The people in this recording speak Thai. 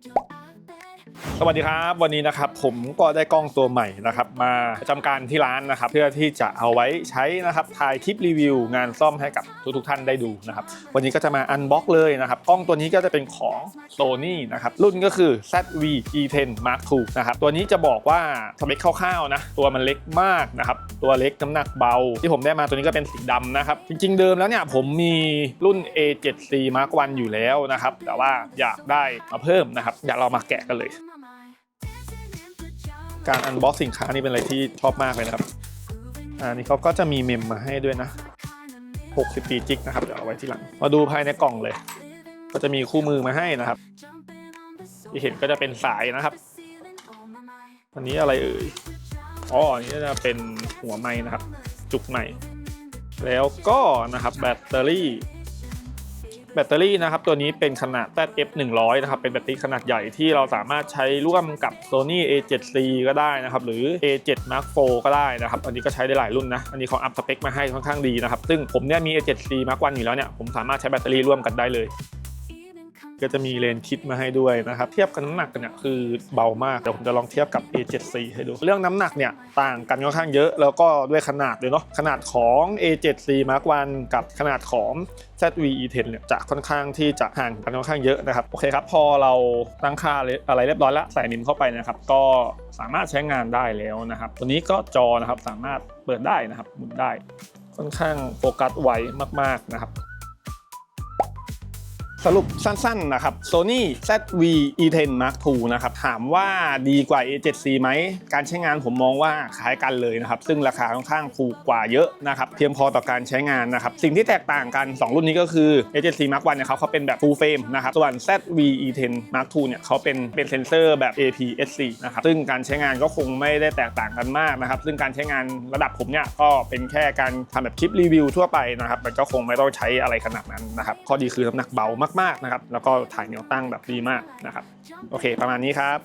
좀 สวัสดีครับวันนี้นะครับผมก็ได้กล้องตัวใหม่นะครับมาประจำการที่ร้านนะครับเพื่อที่จะเอาไว้ใช้นะครับถ่ายคลิปรีวิว งานซ่อมให้กับทุกๆท่านได้ดูนะครับวันนี้ก็จะมาอันบ็อกเลยนะครับกล้องตัวนี้ก็จะเป็นของ Sony นะครับรุ่นก็คือ ZV E10 Mark II นะครับตัวนี้จะบอกว่าสเปคคร่าวๆนะตัวมันเล็กมากนะครับตัวเล็กน้ำหนักเบา ที่ผมได้มาตัวนี้ก็เป็นสีดำนะครับจริง ๆ เดิมแล้วเนี่ยผมมีรุ่น A7C Mark I อยู่แล้วนะครับแต่ว่าอยากได้มาเพิ่มนะครับอยากเรามาแกะกันเลย การอันบ็อกสินค้านี่เป็นอะไรที่ชอบมากเลยนะครับอ่านี่เขาก็จะมีเมมมาให้ด้วยนะ60ปีจิกนะครับเดี๋ยวเอาไว้ที่หลัง มาดูภายในกล่องเลย ก็จะมีคู่มือมาให้นะครับ ที่เห็นก็จะเป็นสายนะครับ อันนี้อะไรเอ่ยอ๋ออันนี้จะเป็นหัวไม้นะครับ จุกใหม่แล้วก็นะครับแบตเตอรี่ แบตเตอรี่นะครับตัวนี้เป็นขนาด ZF 100 นะครับเป็นแบตเตอรี่ขนาดใหญ่ที่เราสามารถใช้ร่วมกับ Sony A7C ก็ได้นะครับหรือ A7 Mark IV ก็ได้นะครับอันนี้ก็ใช้ได้หลายรุ่นนะอันนี้เขาอัพสเปคมาให้ค่อนข้างดีนะครับซึ่งผมเนี่ยมี A7C Mark I อยู่แล้วเนี่ยผมสามารถใช้แบตเตอรี่ร่วมกันได้เลย ก็จะมีเลนส์คิดมาให้ด้วยนะครับ เทียบกันน้ำหนักกันเนี่ยคือเบามาก เดี๋ยวผมจะลองเทียบกับ A7C ให้ดู เรื่องน้ำหนักเนี่ยต่างกันค่อนข้างเยอะ แล้วก็ด้วยขนาดเลยเนาะ ขนาดของ A7C Mark I กับขนาดของ ZV E10 เนี่ยจะค่อนข้างที่จะห่างกันค่อนข้างเยอะนะครับ โอเคครับ พอเราตั้งค่าอะไรเรียบร้อยแล้วใส่นิมเข้าไปนะครับ ก็สามารถใช้งานได้แล้วนะครับ ตัวนี้ก็จอนะครับสามารถเปิดได้นะครับหมุนได้ค่อนข้างโฟกัสไวมากๆนะครับ สรุปสั้นๆนะครับ Sony ZV E10 Mark II นะครับ ถามว่าดีกว่า A7C ไหม การใช้งานผมมองว่าคล้ายกันเลยนะครับ ซึ่งราคาค่อนข้างถูกกว่าเยอะนะครับ เพียงพอต่อการใช้งานนะครับ สิ่งที่แตกต่างกัน 2 รุ่นนี้ก็คือ A7C Mark I เนี่ยเขาเขาเป็นแบบ full frame นะครับ ส่วน ZV E10 Mark II เนี่ยเขาเป็นเป็นเซนเซอร์แบบ APS-C นะครับ ซึ่งการใช้งานก็คงไม่ได้แตกต่างกันมากนะครับ ซึ่งการใช้งานระดับผมเนี่ยก็เป็นแค่การทำแบบคลิปรีวิวทั่วไปนะครับ มันก็คงไม่ต้องใช้อะไรขนาดนั้นนะครับ ข้อดีคือน้ำหนักเบามากมากๆนะครับ แล้วก็ถ่ายแนวตั้งแบบดีมากนะครับ โอเค ประมาณนี้ครับ